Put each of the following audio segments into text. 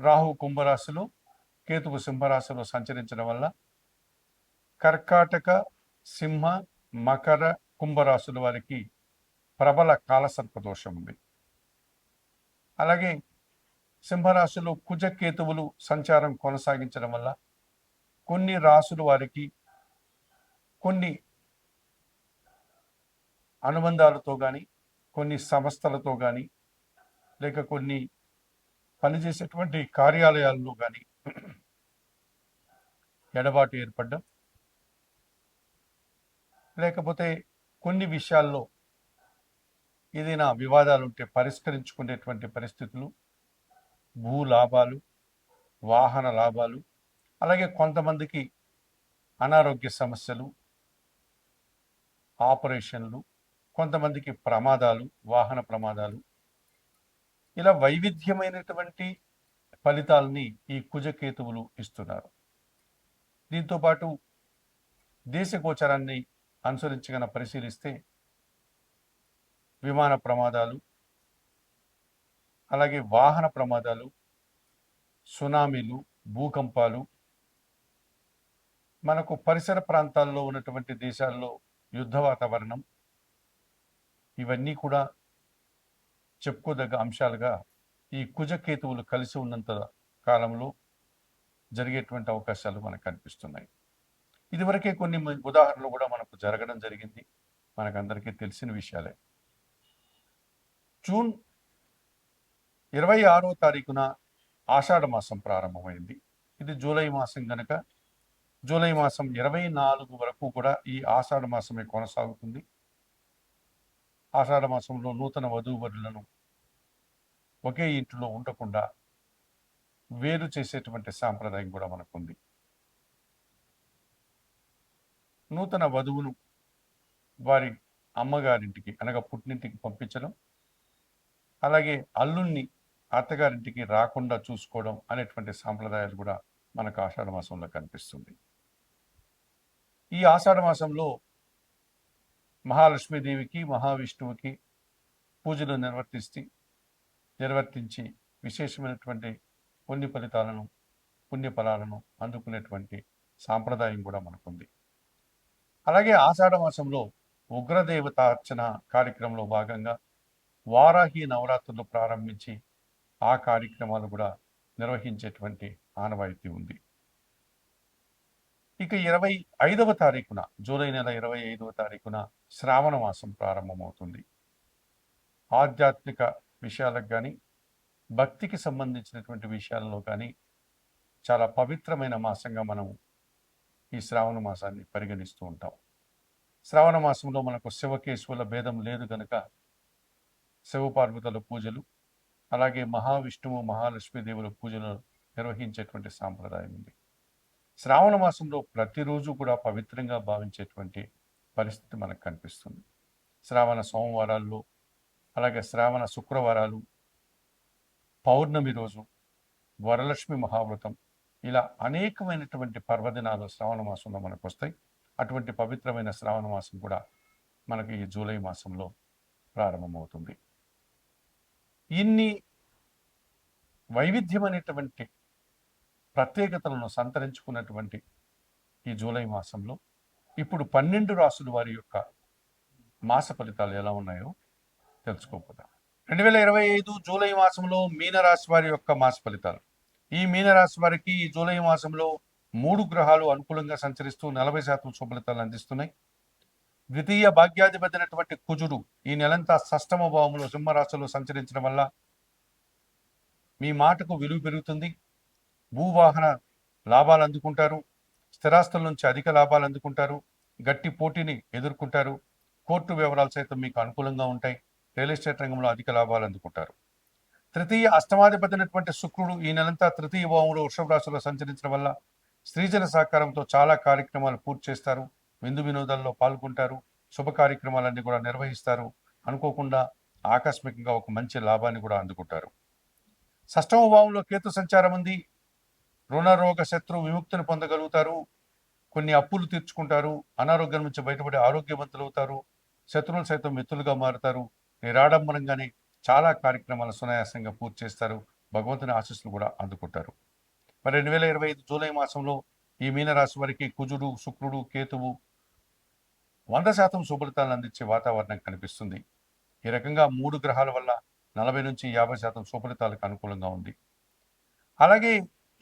రాహు కుంభరాశిలో కేతువు సింహరాశిలో సంచరించడం వల్ల కర్కాటక సింహ మకర కుంభరాశుల వారికి ప్రబల కాలసర్ప దోషం ఉంది. అలాగే సింహరాశిలో కుజ కేతువులు సంచారం కొనసాగించడం వల్ల కొన్ని రాసుల వారికి కొన్ని అనుబంధాలతో కానీ కొన్ని సంస్థలతో కానీ లేక కొన్ని పనిచేసేటువంటి కార్యాలయాల్లో కానీ ఎడబాటు ఏర్పడ్డం లేకపోతే కొన్ని విషయాల్లో ఏదైనా వివాదాలు ఉంటే పరిష్కరించుకునేటువంటి పరిస్థితులు భూ లాభాలు వాహన లాభాలు అలాగే కొంతమందికి అనారోగ్య సమస్యలు ఆపరేషన్లు కొంతమందికి ప్రమాదాలు వాహన ప్రమాదాలు ఇలా వైవిధ్యమైనటువంటి ఫలితాలని ఈ కుజకేతువులు ఇస్తున్నారు. దీంతో పాటు దేశ గోచరాన్ని అనుసరించగన పరిశీలిస్తే విమాన ప్రమాదాలు అలాగే వాహన ప్రమాదాలు సునామీలు భూకంపాలు మనకు పరిసర ప్రాంతాల్లో ఉన్నటువంటి దేశాల్లో యుద్ధ వాతావరణం ఇవన్నీ కూడా చెప్పుకోదగ్గ అంశాలుగా ఈ కుజకేతువులు కలిసి ఉన్నంత కాలంలో జరిగేటువంటి అవకాశాలు మనకు కనిపిస్తున్నాయి. ఇదివరకే కొన్ని ఉదాహరణలు కూడా మనకు జరగడం జరిగింది. మనకందరికీ తెలిసిన విషయాలే. జూన్ ఇరవై ఆరో తారీఖున ఆషాఢ మాసం ప్రారంభమైంది. ఇది జూలై మాసం కనుక జూలై మాసం ఇరవై నాలుగు వరకు కూడా ఈ ఆషాఢ మాసమే కొనసాగుతుంది. ఆషాఢ మాసంలో నూతన వధూవరులను ఒకే ఇంటిలో ఉండకుండా వేరు చేసేటువంటి సాంప్రదాయం కూడా మనకుంది. నూతన వధువును వారి అమ్మగారింటికి అనగా పుట్టినింటికి పంపించడం అలాగే అల్లుణ్ణి అత్తగారింటికి రాకుండా చూసుకోవడం అనేటువంటి సాంప్రదాయాలు కూడా మనకు ఆషాఢ మాసంలో కనిపిస్తుంది. ఈ ఆషాఢ మాసంలో మహాలక్ష్మీదేవికి మహావిష్ణువుకి పూజలు నిర్వర్తిస్తే నిర్వర్తించి విశేషమైనటువంటి పుణ్య ఫలితాలను పుణ్య ఫలాలను అందుకునేటువంటి సాంప్రదాయం కూడా మనకుంది. అలాగే ఆషాఢ మాసంలో ఉగ్రదేవత అర్చన కార్యక్రమంలో భాగంగా వారాహి నవరాత్రులు ప్రారంభించి ఆ కార్యక్రమాలు కూడా నిర్వహించేటువంటి ఆనవాయితీ ఉంది. ఇక ఇరవై ఐదవ తారీఖున జూలై నెల ఇరవై ఐదవ తారీఖున శ్రావణ మాసం ప్రారంభమవుతుంది. ఆధ్యాత్మిక విషయాలకు కానీ భక్తికి సంబంధించినటువంటి విషయాల్లో కానీ చాలా పవిత్రమైన మాసంగా మనం ఈ శ్రావణ మాసాన్ని పరిగణిస్తూ ఉంటాం. శ్రావణ మాసంలో మనకు శివకేశవుల భేదం లేదు కనుక శివపార్వతుల పూజలు అలాగే మహావిష్ణువు మహాలక్ష్మీదేవుల పూజలు నిర్వహించేటువంటి సాంప్రదాయం ఉంది. శ్రావణ మాసంలో ప్రతిరోజు కూడా పవిత్రంగా భావించేటువంటి పరిస్థితి మనకు కనిపిస్తుంది. శ్రావణ సోమవారాల్లో అలాగే శ్రావణ శుక్రవారాలు పౌర్ణమి రోజు వరలక్ష్మి మహావ్రతం ఇలా అనేకమైనటువంటి పర్వదినాలు శ్రావణ మాసంలో మనకు వస్తాయి. అటువంటి పవిత్రమైన శ్రావణ మాసం కూడా మనకి ఈ జూలై మాసంలో ప్రారంభమవుతుంది. ఇన్ని వైవిధ్యమైనటువంటి ప్రత్యేకతలను సంతరించుకున్నటువంటి ఈ జూలై మాసంలో ఇప్పుడు పన్నెండు రాసుల వారి యొక్క మాస ఫలితాలు ఎలా ఉన్నాయో తెలుసుకోకుండా రెండు వేల ఇరవై ఐదు జూలై మాసంలో మీనరాశి వారి యొక్క మాస ఫలితాలు. ఈ మీనరాశి వారికి ఈ జూలై మాసంలో మూడు గ్రహాలు అనుకూలంగా సంచరిస్తూ నలభై శాతం శుభలితాలు అందిస్తున్నాయి. ద్వితీయ భాగ్యాధిపతి అయినటువంటి కుజుడు ఈ నెలంతా సష్టమ భావంలో సింహరాశిలో సంచరించడం వల్ల మీ మాటకు విలువ పెరుగుతుంది. భూవాహన లాభాలు అందుకుంటారు స్థిరాస్తుల నుంచి అధిక లాభాలు అందుకుంటారు గట్టి పోటీని ఎదుర్కొంటారు కోర్టు వివరాలు సైతం మీకు అనుకూలంగా ఉంటాయి రియల్ ఎస్టేట్ రంగంలో అధిక లాభాలు అందుకుంటారు. తృతీయ అష్టమాధిపతినటువంటి శుక్రుడు ఈ నెలంతా తృతీయ భావంలో వృషభ రాశిలో సంచరించడం వల్ల స్త్రీజన సహకారంతో చాలా కార్యక్రమాలు పూర్తి చేస్తారు విందు వినోదాల్లో పాల్గొంటారు శుభ కార్యక్రమాలన్నీ కూడా నిర్వహిస్తారు అనుకోకుండా ఆకస్మికంగా ఒక మంచి లాభాన్ని కూడా అందుకుంటారు. షష్టమ భావంలో కేతు సంచారం ఉంది రుణరోగ శత్రు విముక్తిని పొందగలుగుతారు. కొన్ని అప్పులు తీర్చుకుంటారు. అనారోగ్యం నుంచి బయటపడి ఆరోగ్యవంతులు అవుతారు. శత్రువులు సైతం మిత్రులుగా మారుతారు. నిరాడంబరంగానే చాలా కార్యక్రమాలు సునాయాసంగా పూర్తి చేస్తారు. భగవంతుని ఆశీస్సులు కూడా అందుకుంటారు. మరి రెండు వేల ఇరవై ఐదు జూలై మాసంలో ఈ మీనరాశి వారికి కుజుడు శుక్రుడు కేతువు వంద శాతం శుభలితాలను అందించే వాతావరణం కనిపిస్తుంది. ఈ రకంగా మూడు గ్రహాల వల్ల నలభై నుంచి యాభై శాతం శుభలితాలకు అనుకూలంగా ఉంది. అలాగే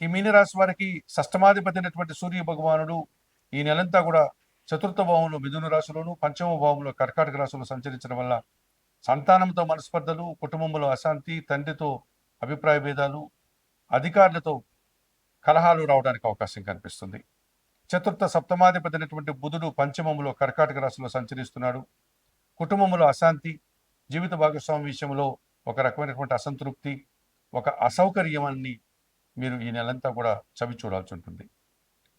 ఈ మీనరాశి వారికి షష్టమాధిపతి అయినటువంటి సూర్య భగవానుడు ఈ నెలంతా కూడా చతుర్థ భావంలో మిథున రాశిలోను పంచమ భావంలో కర్కాటక రాశిలో సంచరించడం వల్ల సంతానంతో మనస్పర్ధలు కుటుంబంలో అశాంతి తండ్రితో అభిప్రాయ భేదాలు అధికారులతో కలహాలు రావడానికి అవకాశం కనిపిస్తుంది. చతుర్థ సప్తమాధిపతి అయినటువంటి బుధుడు పంచమములో కర్కాటక రాశిలో సంచరిస్తున్నాడు. కుటుంబంలో అశాంతి జీవిత భాగస్వామి విషయంలో ఒక రకమైనటువంటి అసంతృప్తి ఒక అసౌకర్యాన్ని మీరు ఈ నెలంతా కూడా చవి చూడాల్సి ఉంటుంది.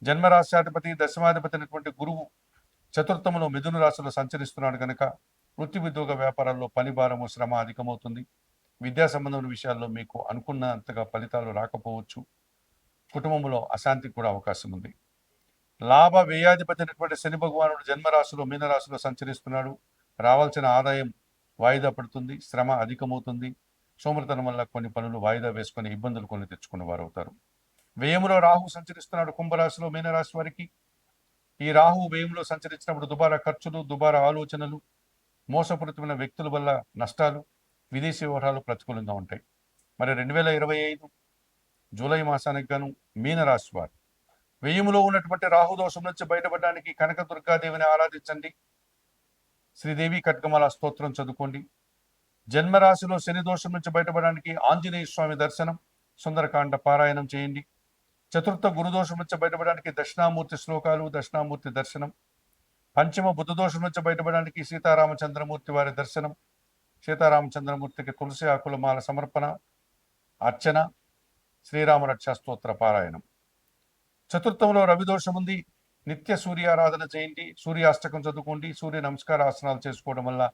జన్మరాశ్యాధిపతి దశమాధిపతి అయినటువంటి గురువు చతుర్థములో మిథున రాశిలో సంచరిస్తున్నాడు కనుక వృత్తి ఉద్యోగ వ్యాపారాల్లో పని భారము శ్రమ అధికమవుతుంది. విద్యా సంబంధమైన విషయాల్లో మీకు అనుకున్నంతగా ఫలితాలు రాకపోవచ్చు. కుటుంబంలో అశాంతికి కూడా అవకాశం ఉంది. లాభ వ్యయాధిపతి అయినటువంటి శని భగవానుడు జన్మరాశిలో మీనరాశిలో సంచరిస్తున్నాడు. రావాల్సిన ఆదాయం వాయిదా పడుతుంది శ్రమ అధికమవుతుంది. సోమరితనం వల్ల కొన్ని పనులు వాయిదా వేసుకొని ఇబ్బందులు కొన్ని తెచ్చుకున్న వారు అవుతారు వ్యయంలో రాహు సంచరిస్తున్నాడు కుంభరాశిలో మీనరాశి వారికి. ఈ రాహు వ్యయంలో సంచరించినప్పుడు దుబారా ఖర్చులు దుబారా ఆలోచనలు మోసపూరితమైన వ్యక్తుల వల్ల నష్టాలు విదేశీ వ్యవహారాలు ప్రతికూలంగా ఉంటాయి. మరి రెండు వేల ఇరవై ఐదు జూలై మాసానికి గాను మీనరాశి వారు. వ్యయములో ఉన్నటువంటి రాహుదోషం నుంచి బయటపడడానికి కనక దుర్గాదేవిని ఆరాధించండి. శ్రీదేవి ఖడ్గమాల స్తోత్రం చదువుకోండి. జన్మరాశిలో శని దోషం నుంచి బయటపడడానికి ఆంజనేయ స్వామి దర్శనం సుందరకాండ పారాయణం చేయండి. చతుర్థ గురుదోషం నుంచి బయటపడడానికి దక్షిణామూర్తి శ్లోకాలు దక్షిణామూర్తి దర్శనం. పంచమ బుద్ధ దోషం నుంచి బయటపడడానికి సీతారామచంద్రమూర్తి వారి దర్శనం. సీతారామచంద్రమూర్తికి తులసి ఆకుల మాల సమర్పణ అర్చన శ్రీరామ రక్షా పారాయణం. చతుర్థంలో రవిదోషం ఉంది. నిత్య సూర్యారాధన చేయండి. సూర్యాష్టకం చదువుకోండి. సూర్య నమస్కార ఆసనాలు చేసుకోవడం వల్ల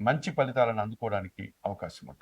మంచి ఫలితాలను అందుకోవడానికి అవకాశం ఉంటుంది.